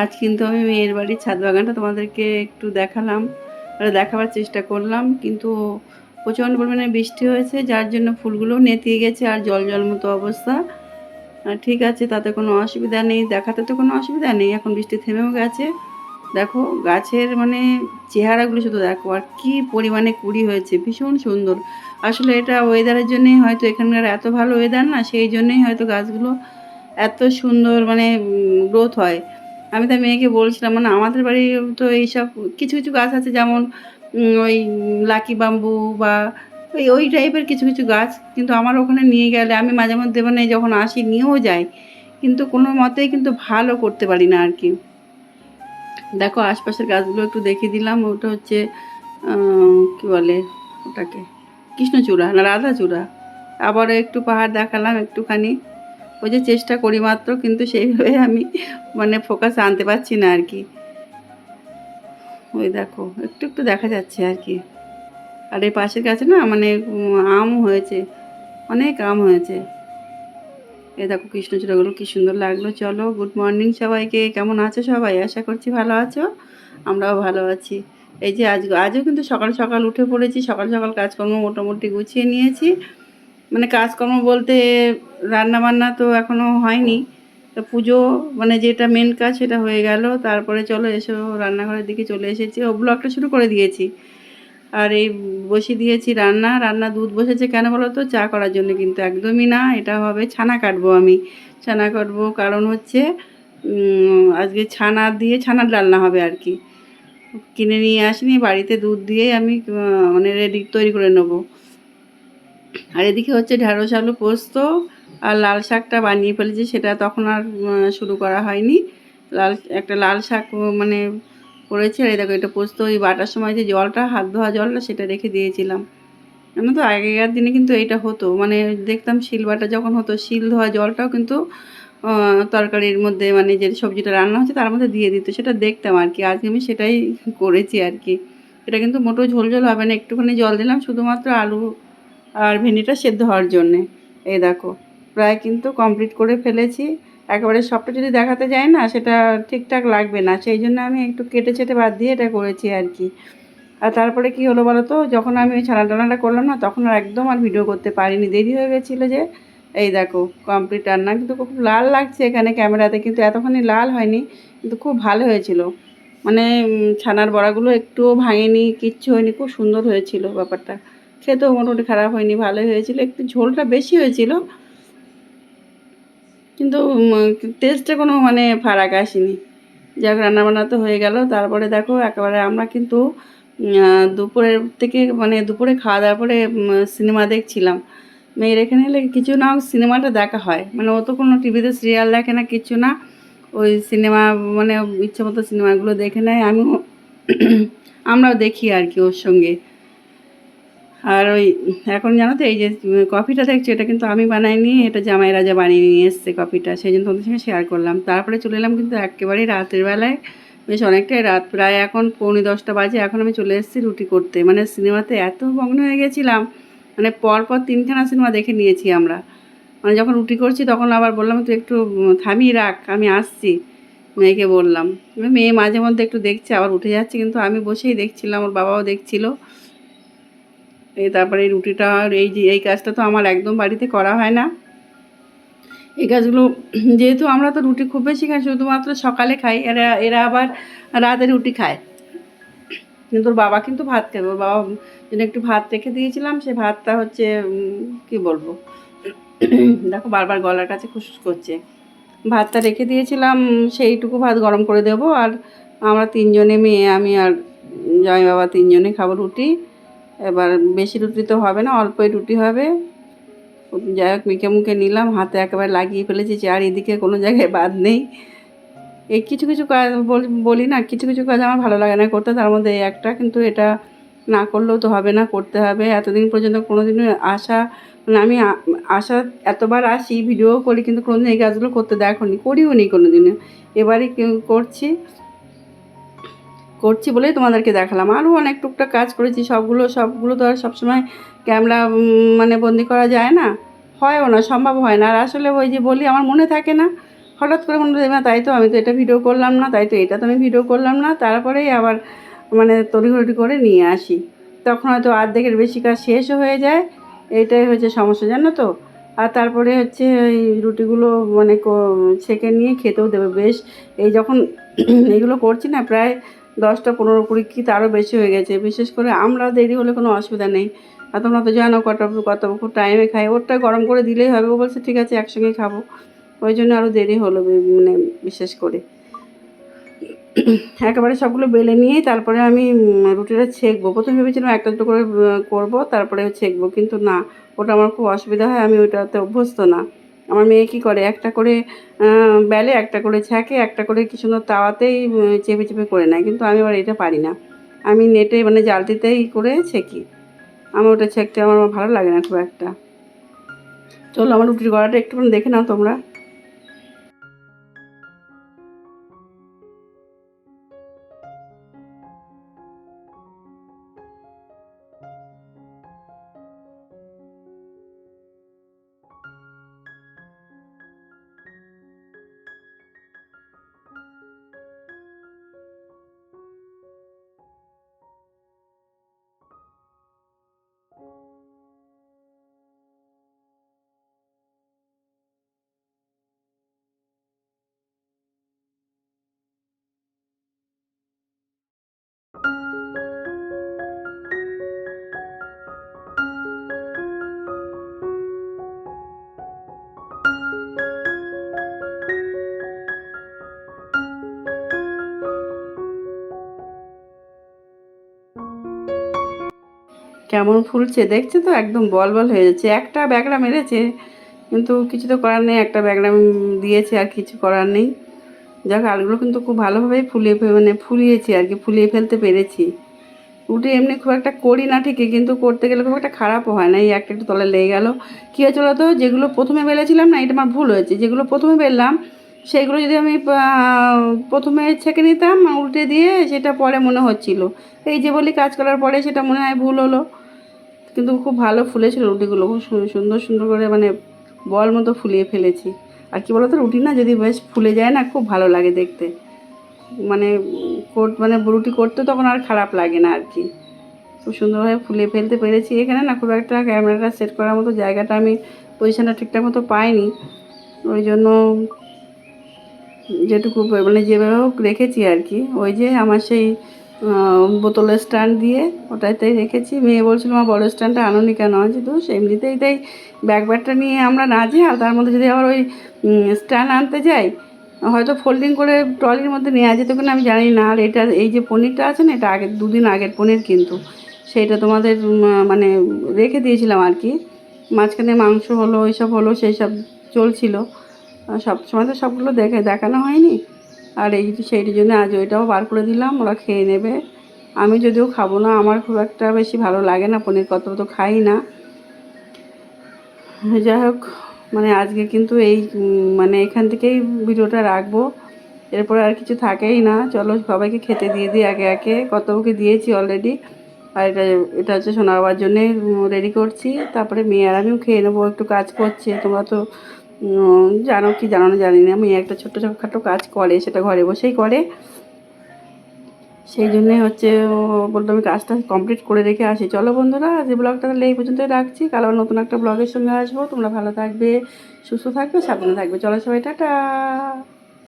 আজ কিন্তু আমি মেয়ের বাড়ির ছাদ বাগানটা তোমাদেরকে একটু দেখালাম দেখাবার চেষ্টা করলাম, কিন্তু প্রচণ্ড পরিমাণে বৃষ্টি হয়েছে, যার জন্য ফুলগুলো নেতিয়ে গেছে আর জল জল মতো অবস্থা। ঠিক আছে, তাতে কোনো অসুবিধা নেই, দেখাতে তো কোনো অসুবিধা নেই, এখন বৃষ্টি থেমেও গেছে। দেখো, গাছের মানে চেহারাগুলো শুধু দেখো, আর কি পরিমাণে কুড়ি হয়েছে, ভীষণ সুন্দর। আসলে এটা ওয়েদারের জন্যই হয়তো এখানকার এত ভালো ওয়েদার না, সেই জন্যেই হয়তো গাছগুলো এত সুন্দর মানে গ্রোথ হয়। আমি তার মেয়েকে বলছিলাম মানে আমাদের বাড়ি তো এইসব কিছু কিছু গাছ আছে যেমন ওই লাকি বাম্বু বা ওই ওই টাইপের কিছু কিছু গাছ, কিন্তু আমার ওখানে নিয়ে গেলে আমি মাঝে মধ্যে মানে যখন আসি নিয়েও যাই, কিন্তু কোনো মতেই কিন্তু ভালো করতে পারি না আর কি দেখো আশপাশের গাছগুলো একটু দেখিয়ে দিলাম, ওটা হচ্ছে কি বলে ওটাকে? কৃষ্ণচূড়া না রাধাচূড়া। আবারও একটু পাহাড় দেখালাম একটুখানি। ওই যে চেষ্টা করি মাত্র, কিন্তু সেইভাবে আমি মানে ফোকাস আনতে পারছি না আর কি। ওই দেখো, একটু একটু দেখা যাচ্ছে আর কি। আর এই পাশের কাছে না মানে আম হয়েছে, অনেক আম হয়েছে। এই দেখো কৃষ্ণচূড়াগুলো কী সুন্দর লাগল, চলো গুড মর্নিং সবাইকে, কেমন আছো সবাই? আশা করছি ভালো আছো, আমরাও ভালো আছি। এই যে আজ, আজও কিন্তু সকাল সকাল উঠে পড়েছি, সকাল সকাল কাজকর্ম মোটামুটি গুছিয়ে নিয়েছি। মানে কাজকর্ম বলতে রান্না বান্না তো এখনও হয়নি। তো পুজো মানে যেটা মেন কাজ সেটা হয়ে গেল। তারপরে চলো এসো রান্নাঘরের দিকে চলে এসেছি। ও ব্লগটা শুরু করে দিয়েছি। আর এই বসিয়ে দিয়েছি রান্না। রান্না দুধ বসেছে কেন বলো তো? চা করার জন্য কিন্তু একদমই না। এটা হবে ছানা কাটবো আমি। ছানা কাটবো কারণ হচ্ছে আজকে ছানা দিয়ে ছানার ডালনা হবে আর কি। কিনে নিয়ে আসিনি। বাড়িতে দুধ দিয়ে আমি মানে রেডি তৈরি করে নেব। আর এদিকে হচ্ছে ঢ্যাঁড়স আলু পোস্ত আর লাল শাকটা বানিয়ে ফেলেছি, সেটা তখন আর শুরু করা হয়নি। লাল, একটা লাল শাক মানে করেছি, আর দেখো এটা পোস্ত, ওই বাটার সময় যে জলটা, হাত ধোয়া জলটা, সেটা রেখে দিয়েছিলাম। জানো তো আগেকার দিনে কিন্তু এইটা হতো মানে দেখতাম শিল বাটা যখন হতো, শিল ধোয়া জলটাও কিন্তু তরকারির মধ্যে মানে যে সবজিটা রান্না হচ্ছে, তার মধ্যে দিয়ে দিত, সেটা দেখতাম আর কি, আজকে আমি সেটাই করেছি আর কি। এটা কিন্তু মোটো ঝোল ঝোল হবে না, একটুখানি জল দিলাম, শুধুমাত্র আলু আর ভেন্ডিটা সেদ্ধ হওয়ার জন্যে। এই দেখো, প্রায় কিন্তু কমপ্লিট করে ফেলেছি। একেবারে সবটা যদি দেখাতে যায় না, সেটা ঠিকঠাক লাগবে না। সেই জন্য আমি একটু কেটে চেটে বাদ দিয়ে এটা করেছি আর কি। আর তারপরে কি হলো বলো তো, যখন আমি ওই ছানা টানাটা করলাম না, তখন আর একদম আর ভিডিও করতে পারিনি। দেরি হয়ে গেছিল যে, এই দেখো কমপ্লিট রান্না। কিন্তু খুব লাল লাগছে এখানে ক্যামেরাতে, কিন্তু এতখানি লাল হয়নি, কিন্তু খুব ভালো হয়েছিল। মানে ছানার বড়াগুলো একটুও ভাঙেনি, কিচ্ছু হয়নি, খুব সুন্দর হয়েছিল ব্যাপারটা। খেতেও মোটামুটি খারাপ হয়নি, ভালোই হয়েছিল। একটু ঝোলটা বেশি হয়েছিল। কিন্তু টেস্টে কোনো মানে ফারাক আসেনি। যাক, রান্নাবান্না তো হয়ে গেল। তারপরে দেখো, একেবারে আমরা কিন্তু দুপুরের থেকে মানে দুপুরে খাওয়া দাওয়ার পরে সিনেমা দেখছিলাম। মেয়ের এখানে এলে কিছু না সিনেমাটা দেখা হয়। মানে ও তো কোনো টিভিতে সিরিয়াল দেখে না, কিছু না। ওই সিনেমা মানে ইচ্ছে মতো সিনেমাগুলো দেখে নেয়। আমিও, আমরাও দেখি আর কি ওর সঙ্গে। আর ওই, এখন জানো তো এই যে কফিটা দেখছ, এটা কিন্তু আমি বানাইনি, এটা জামাই রাজা বানিয়ে নিয়ে এসছে কফিটা, সেই জন্য তোমাদের সঙ্গে শেয়ার করলাম। তারপরে চলে এলাম কিন্তু একেবারেই রাতের বেলায়, বেশ অনেকটাই রাত, প্রায় এখন পৌনে দশটা বাজে, এখন আমি চলে এসেছি রুটি করতে। মানে সিনেমাতে এত মগ্ন হয়ে গেছিলাম মানে পরপর তিনখানা সিনেমা দেখে নিয়েছি আমরা। মানে যখন রুটি করছি, তখন আবার বললাম, তুই একটু থামিয়ে রাখ, আমি আসছি। মেয়েকে বললাম। মেয়ে মাঝে মধ্যে একটু দেখছে, আবার উঠে যাচ্ছে, কিন্তু আমি বসেই দেখছিলাম, ওর বাবাও দেখছিল। এই তারপরে রুটিটা, এই যে, এই কাজটা তো আমার একদম বাড়িতে করা হয় না। এই কাজগুলো, যেহেতু আমরা তো রুটি খুব বেশি খাই, শুধুমাত্র সকালে খাই, এরা এরা আবার রাতে রুটি খায়। কিন্তু ওর বাবা কিন্তু ভাত খাবে ওর বাবা যেন একটু ভাত রেখে দিয়েছিলাম, সে ভাতটা হচ্ছে কি বলব? দেখো, বারবার গলার কাছে খুশখুশ করছে। ভাতটা রেখে দিয়েছিলাম, সেইটুকু ভাত গরম করে দেবো, আর আমরা তিনজনে মেয়ে, আমি আর জয় বাবা তিনজনে খাব রুটি। এবার বেশি রুটি তো হবে না, অল্পই রুটি হবে। যাই হোক, মেখে মুখে নিলাম, হাতে একেবারে লাগিয়ে ফেলেছি আর এদিকে কোনো জায়গায় বাদ নেই। এই কিছু কিছু কাজ বল- না, কিছু কিছু কাজ আমার ভালো লাগে না করতে, তার মধ্যে একটা, কিন্তু এটা না করলেও তো হবে না, করতে হবে। এতদিন পর্যন্ত কোনো দিনও আশা মানে আমি আশা এতবার আসি, ভিডিও করি, কিন্তু কোনোদিন এই কাজগুলো করতে দেখো নি করিও নি কোনো দিনও এবারই করছি করছি বলেই তোমাদেরকে দেখালাম। আরও অনেক টুকটাক কাজ করেছি সবগুলো সবগুলো তো আর সবসময় ক্যামেরা মানে বন্দি করা যায় না। হয়ও না সম্ভব হয় না। আর আসলে ওই যে বলি আমার মনে থাকে না হঠাৎ করে মনে হলো, "মা, তাই তো আমি তো এটা ভিডিও করলাম না তাই তো এটা তো আমি ভিডিও করলাম না। তারপরেই আবার মানে তড়িঘড়ি করে নিয়ে আসি। তখন হয়তো অর্ধেকের বেশি কাজ শেষও হয়ে যায়। এটাই হচ্ছে সমস্যা জানো তো? আর তারপরে হচ্ছে এই রুটিগুলো মানে ছেঁকে নিয়ে খেতেও দেবে। বেশ এই যখন এইগুলো করছি না প্রায় দশটা পনেরো কুড়ি কি তারও বেশি হয়ে গেছে। বিশেষ করে আমরা দেরি হলে কোনো অসুবিধা নেই। আর তোমরা তো জানো কটা কত টাইমে খাই। ওরটা গরম করে দিলেই হবে। ও বলছে, ঠিক আছে, একসঙ্গে খাব। ওই জন্য আরও দেরি হলো মানে বিশেষ করে। একেবারে সবগুলো বেলে নিয়ে তারপরে আমি রুটিটা ছেঁকবো। প্রথমে ভেবেছিলাম একটা দুটো করে করব তারপরে ছেঁকবো। কিন্তু না, ওটা আমার খুব অসুবিধা হয়। আমি ওটাতে অভ্যস্ত না। আমার মেয়ে কী করে? একটা করে বেলে, একটা করে ছ্যাঁকে একটা করে কি সুন্দর তাওয়াতেই চেপে চেপে করে নেয়। কিন্তু আমি আবার এটা পারি না। আমি নেটে মানে জালতিতেই করে ছেঁকি। আমার ওটা ছেঁকতে আমার ভালো লাগে না খুব একটা। চলো আমার রুটির গড়াটা একটুখানি দেখে নাও তোমরা। কেমন ফুলছে? দেখছে তো? একদম বল বল হয়ে যাচ্ছে। একটা ব্যাগড়া মেরেছে, কিন্তু কিছু তো করার নেই। একটা ব্যাগড়া দিয়েছে আর কিছু করার নেই। যাক, আলুগুলো কিন্তু খুব ভালোভাবেই ফুলিয়ে মানে ফুলিয়েছি আর কি, ফুলিয়ে ফেলতে পেরেছি। রুটি এমনি খুব একটা করি না ঠিকই, কিন্তু করতে গেলে খুব একটা খারাপও হয় না। এই একটা একটু তলে লেগে গেল। কী হয়েছে তো যেগুলো প্রথমে বেলেছিলাম না, এটা আমার ভুল হয়েছে। যেগুলো প্রথমে বেললাম সেইগুলো যদি আমি প্রথমে ছেঁকে নিতাম, উল্টে দিয়ে সেটা পরে মনে হচ্ছিল। এই যে বলি কাজ করার পরে সেটা মনে হয় ভুল হলো। কিন্তু খুব ভালো ফুলেছিল রুটিগুলো। খুব সুন্দর সুন্দর করে মানে বল মতো ফুলিয়ে ফেলেছি। আর কি বলতো, রুটি না যদি বেশ ফুলে যায় না, খুব ভালো লাগে দেখতে। মানে কোট মানে রুটি করতে তখন আর খারাপ লাগে না আর কি। খুব সুন্দরভাবে ফুলে ফেলতে পেরেছি। এখানে না খুব একটা ক্যামেরাটা সেট করার মতো জায়গাটা আমি পজিশনটা ঠিকঠাক মতো পাইনি। ওই জন্য যেটুকু মানে যেভাবে রেখেছি আর কি। ওই যে আমার সেই বোতলের স্ট্যান্ড দিয়ে ওটাতেই রেখেছি। মেয়ে বলছিল আমার বড় স্ট্যান্ডটা আনোনি কেন? আছে তো এমনিতেই তাই ব্যাগ ব্যাগটা নিয়ে আমরা না যাই আর তার মধ্যে যদি আবার ওই স্ট্যান্ড আনতে যাই, হয়তো ফোল্ডিং করে ট্রলির মধ্যে নেওয়া যেত কিনা আমি জানি না। আর এটা, এই যে পনিরটা আছে না, এটা আগের দুদিন আগের পনির কিন্তু। সেইটা তোমাদের মানে রেখে দিয়েছিলাম আর কি। মাঝখানে মাংস হলো এইসব হলো, সেই সব চলছিল। সব সময় তো সবগুলো দেখে, দেখানো হয়নি। আর এই সেইটির জন্য আজ ওইটাও বার করে দিলাম, ওরা খেয়ে নেবে। আমি যদিও খাব না, আমার খুব একটা বেশি ভালো লাগে না, পনির কত তো খাই না। যাই হোক মানে আজকে কিন্তু এই মানে এখান থেকেই ভিডিওটা রাখব। এরপরে আর কিছু থাকেই না, চলো সবাইকে খেতে দিয়ে দিই একে একে। কতকে দিয়েছি অলরেডি আর এটা এটা হচ্ছে সোনা বাবার জন্যে রেডি করছি। তারপরে মেয়ে আর আমিও খেয়ে নেব, একটু কাজ করছে, তোমরা তো জানো কি জানো না জানি না। মেয়ে একটা ছোট্ট ছোটখাটো কাজ করে, সেটা ঘরে বসেই করে। সেই জন্যে হচ্ছে বলতো আমি কাজটা কমপ্লিট করে রেখে আসি। চলো বন্ধুরা এই ব্লগটা তাহলে এই পর্যন্তই রাখছি। কাল আবার নতুন একটা ব্লগের সঙ্গে আসব। তোমরা ভালো থাকবে, সুস্থ থাকবে, সাবধানে থাকবে। চলো সবাই, টাটা!